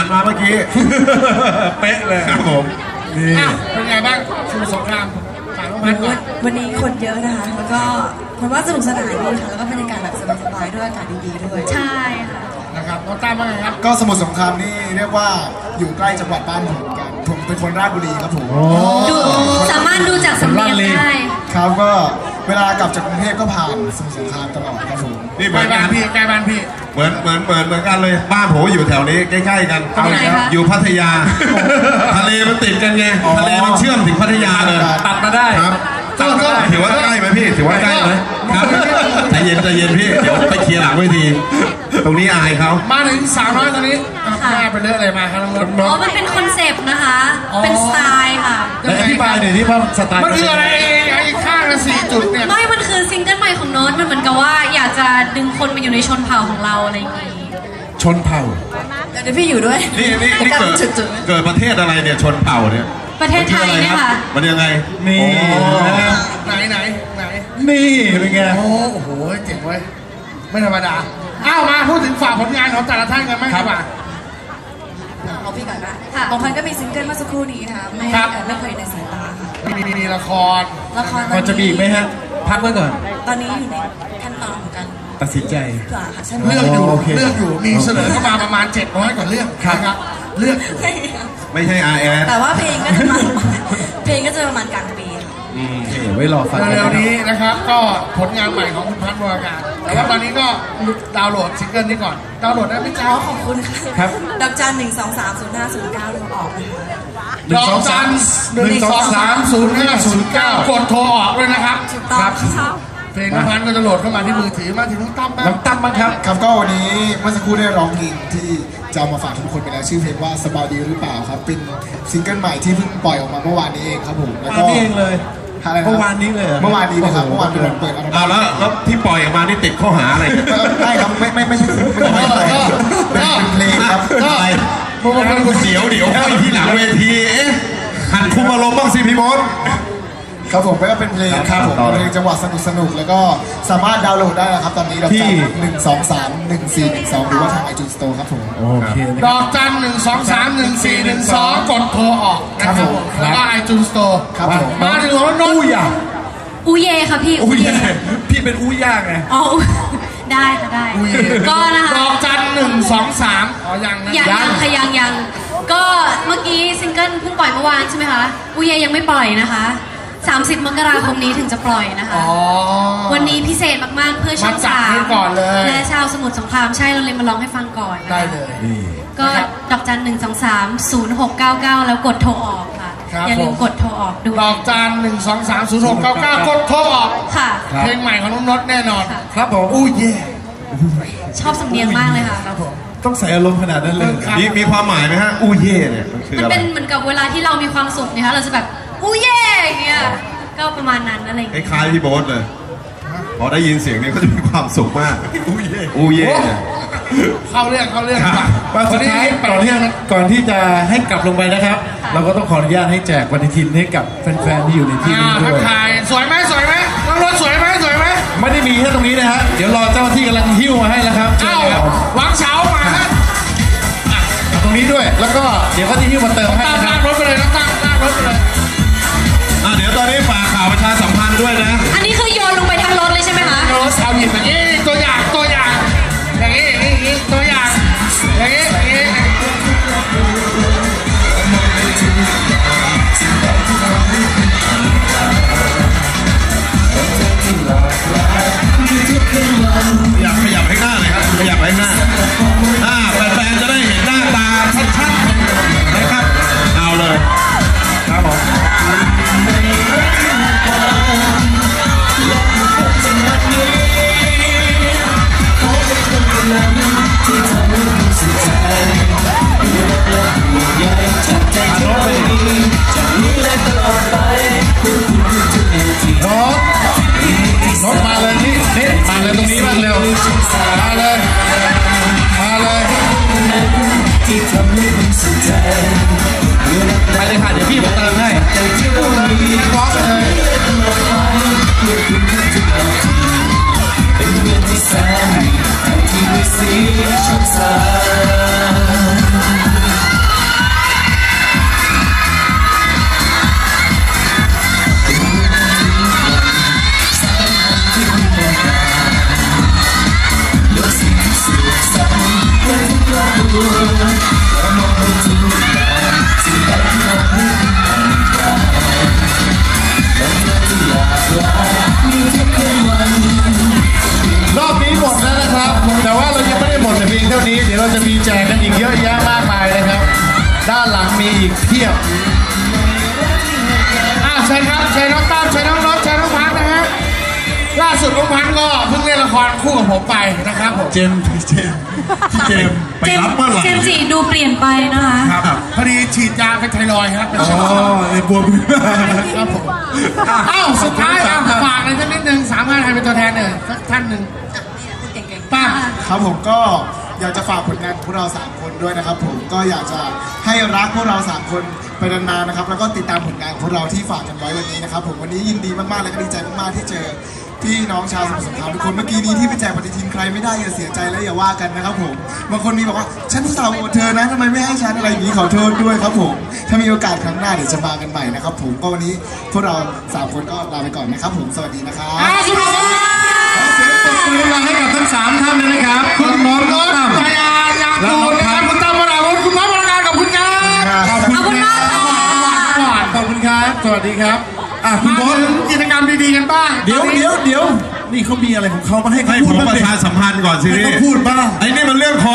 านมาเมื่อกี้ เป๊ะเลยครับผมนี่อะเป็นไงบ้างสมุทรสงครามฝากน้องพันก่อนวันนี้คนเยอะนะคะ แล้วก็ผมว่าสนุกสนานดีค่ะ แล้วก็บรรยากาศแบบสบายๆด้วยอากาศดีๆด้วยใช่ค่ะนะครับน้องตั้มว่าไงครับ ก็สมุทรสงครามนี่เรียกว่าอยู่ใกล้จังหวัดบ้านผมเหมือนกันผมเป็นคนราชบุรีครับผมดูสามารถดูจากสำเนียงได้ครับก็ เวลากลับจากกรุงเทพก็ผ่านสมุทรสงครามตลอดครับผมนี่เหใกมืล้อนบ้ากันนพี่ใกล้บ้านพี่ เหมือนเหมือนเหมือนเหมือนกันเลย บ้านผมอยู่แถวนี้ใกล้ๆกันตรงไหนคะ อยู่พัทยา ทะเลมันติดกันไงทะเลมันเชื่อมถึงพัทยาเลยตัดมาได้ ครับตัดมาได้ถือว่าใกล้ไหมพี่ถือว่าใกล้ไหมครับใจเย็นใจเย็นพี่เดี๋ยวไปเคลียร์หลังเวทีตรงนี้อายเขามาถึงสาวน้อยตอนนี้อะหน้าไปเลอะอะไรมาครับน้องรถอ๋อมันเป็นคอนเซปต์นะคะ อ๋อ เป็นสไตล์ค่ะ และอธิบายหน่อยที่ว่าสไตล์มันคืออะไรไอ้ไอ้ข้าง ละสี่จุดเนี่ย ไม่มันคือซิงเกิลใหม่ของโน้ตมันเหมือนกับว่า อยากจะดึงคนมาอยู่ในชนเผ่าของเราอะไรอย่างงี้ชนเผ่า เดี๋ยวพี่อยู่ด้วยนี่นี่นี่เกิดจุดเกิดประเทศอะไรเนี่ยชนเผ่าเนี่ยประเทศไทยเนี่ยค่ะ มันยังไงนี่โอ้นะไหนไหนไหนนี่เป็นไงโอ้โอ้โหเจ๋งเว้ยไม่ธรรมดา อ้าวมาพูดถึงฝากผลงานของแต่ละท่านกันไหมครับๆเอาพี่ก่อนนะค่ะ ของพันก็มีซิงเกิลเมื่อสักครู่นี้นะคะไม่ครับ เอ่อไม่เคยในสายตาค่ะ มีมีละครละครพอจะมีอีกไหมฮะ พักไว้ก่อน ตอนนี้อยู่ในขั้นตอนของการตัดสินใจ กว่าค่ะใช่ไหมเลือกอยู่ โอเค เลือกอยู่ มีเสนอเข้ามาประมาณ700กว่าเรื่องครับนะครับ เลือกอยู่ ไม่ใช่ R S แต่ว่าเพลงก็จะมา เพลงก็จะประมาณกลางปีค่ะโอเค ไว้รอฟังกันเร็วนะๆนี้นะครับ ก็ผลงานใหม่ของคุณพัฒน์วรการแต่ว่าตอนนี้ก็ดาวน์โหลดซิงเกิลนี้ก่อน ดาวน์โหลดได้ไหมจ๊ะอ๋อขอบคุณค่ะครับดอกจันหนึ่งสองสามศูนย์ห้าศูนย์เก้าโทรออกนะคะหนึ่งสองสามหนึ่งสองสามศูนย์ห้าศูนย์เก้ากดโทรออกเลยนะครับถูกต้องครับค่ะเพลงน้องพันธุ์ก็จะโหลดเข้ามาที่มือถือมาถึงน้องตั้มบ้างน้ำตั้มบ้างครับครับก็วันนี้เมื่อสักครู่ได้ร้องเพลงที่จะเอามาฝากทุกคนไปแล้วชื่อเพลงว่าสบายดีหรือเปล่าครับเป็นซิงเกิลใหม่ที่เพิ่งปล่อยออกมาเมื่อวานนี้เองครับผมแล้วก็เมื่อวานนี้เองเลย อะไระเมื่อวานนี้เลยเหรอเมื่อวานนี้นะครับโอ้โหเมื่อวานเป็นวันเปิดอัลบั้เอามแล้วแล้วที่ปล่อยออกมานี่ติดข้อหาอะไรไม่ครับไม่ไม่ไม่ใช่ไม่ใช่ไม่ใช่เป็นเป็นเพลงครับอะไรเดี๋ยวเดี๋ยวไปที่หลังเวที เอ๊ะหันคุมอารมณ์บ้างสิพี่มด ครับผมก็เป็นเพลงครับผมต่อเลยเพลงจังหวะสนุกสนุกๆแล้วก็สามารถดาวน์โหลดได้นะครับ ตอนนี้เราที่จัหนึ่งสองสามหนึ่งสี่หนึ่งสองหรือว่าทางไอจูนสโตร์ครับผมโอเคนะดอกจันหนึ่งสองสามหนึ่งสี่หนึ่งสองกดโทรออกนะครับครับผมแล้วก็ไอจูนสโตร์ครับผมมาถึงของน้องอู้นนท์ยอะอูเยค่ะพี่อู้ยพี่เป็นอู้ย่างไงอ๋อได้ค่ะได้ก็นะคะดอกจันหนึ่งสองสามอ๋อยังนะยังยังค่ะยังยังก็เมื่อกี้ซิงเกิลเพิ่งปล่อยเมื่อวานใช่ไหมคะอูเยยังไม่ปล่อยนะคะ 30 มกราคมนี้ถึงจะปล่อยนะคะ อ๋อ วันนี้พิเศษมากๆเพื่อช่องมาจัดสาให้มก่อนเลย และชาวสมุทรสงครามใช่เราเลยมาร้องให้ฟังก่อนนะคะได้เลยก็ดอกจันหนึ่งสองสามศูนย์หกเก้าเก้าแล้วกดโทรออกค่ะ ครับอย่าลืมผม กดโทรออกด้วยดอกจันหนึ่งสองสามศูนย์หกเก้าเก้ากดโทรออก ค่ะเพลงใหม่ของน้องนนท์แน่นอน ค่ะ ครับผมอู้เย่ชอบสำเนียงมากเลยค่ะ ครับผม ต้องใส่อารมณ์ขนาดนั้นเลย ครับมีมีความหมายไหมฮะอู้เย่เนี่ยมันคือมันอะไร เป็นเหมือนกับเวลาที่เรามีความสุขเนะคะเราจะแบบ อู้เย่อย่างเงี้ยก็ประมาณนั้นอะไรอย่างคเงี้ยล้ายๆพี่โบ๊ทเลย พอได้ยินเสียงนี้ก็จะมีความสุขมาก อู้เย่อู้เย่เนี่ย เข้าเรื่องเข้าเรื่องครับว่าสุดท้ายก่อนที่ก่อนที่จะให้กลับลงไปนะครับ เราก็ต้องขออนุญาตให้แจกปฏิทินให้กับแฟนๆที่อยู่ในที่อ่านี้ทัด้กวยทายสวยไหมสวยไหมน้องนนท์สวยไหมสวยไหมไม่ได้มีแค่ตรงนี้นะฮะเดี๋ยวรอเจ้าหน้าที่กำลังหิ้วมาให้แล้วครับเชิญเอ้าครับวางเสามาฮะเอาตรงนี้ด้วย แล้วก็เดี๋ยวก็จะหิ้วมาเติมให้ตั้งนะคตั้รังบร แฟนๆจะได้เห็นหน้าตาชัดๆนะครับ เอาเลยครับผมน้ตโน้ตมาเลยนี่นี่มาเลยตรงนี้บ้างเร็ว ที่ทำให้ผมสนใจ มีแจกกันอีกเยอะแยะมากมายนะครับ ด้านหลังมีอีกเพียบอะเชิญครับเชิญน้องตั้มเชิญน้องรถเชิญน้องพันธุ์นะฮะล่าสุดน้องพันธุ์ก็เพิ่งเล่นละครคู่กับผมไปนะครับผมเจมส์เจมส์พี่เจมส์ไปเจมรับเมื่อไหร่เจมส์จีดูเปลี่ยนไปนะคะ ครับพอดีฉีดยาเป็นไทรอยด์ครับเป็นอ๋เชื้ออไอ้บวมครับผมอ้าวสุดท้ายอะฝากอะไรสักนิดนึงสามารถให้เป็นตัวแทนหน่อยสักท่านหนึ่งป้า ครับผมก็ อยากจะฝากผลงานของพวกเรา3คนด้วยนะครับ ผมก็อยากจะให้รักพวกเรา3คนไปนานๆนะครับ แล้วก็ติดตามผลงานของพวกเราที่ฝากกันไว้วันนี้นะครับผมวันนี้ยินดีมากๆและก็ดีใจมากๆที่เจอพี่น้องชาวสมุทรสงครามทุกคนเมื่อกี้นี้ที่ไปแจกปฏิทินใครไม่ได้อย่าเสียใจและอย่าว่ากันนะครับผมบางคนมีบอกว่าฉันสาวโอดเธอนะทำไมไม่ให้ฉันอะไรอย่างนี้ขอโทษด้วยครับผมถ้ามีโอกาสครั้งหน้าเดี๋ยวจะมากันใหม่นะครับผมก็วันนี้พวกเราสามคนก็ลาไปก่อนนะครับผมสวัสดีนะครับ สุดท้ายขอเสียงปรบมือดังๆให้กับทั้งสามท่านเลยนะครับ คุณน้องรน้องถตั้มจักรยานยางตูนนะครับคุณตั้มวราวุฒิคุณน้องวรการกับคุณครับขอบคุณขอบคุณมากค่ะก่อนขอบคุณครับ สวัสดีครับอะคุณมาโบ๊ทถึงกิจกรรมดีๆกันบ้างเดี๋ยวเดี๋ยวเดี๋ยวนี่เขามีอะไรของเขามาให้เขาให้พูผดมบ้างประดิชาสัมพันธ์ก่อนสิให้พี่เขาพูดบ้างไอ้นี่มันเรื่องคอ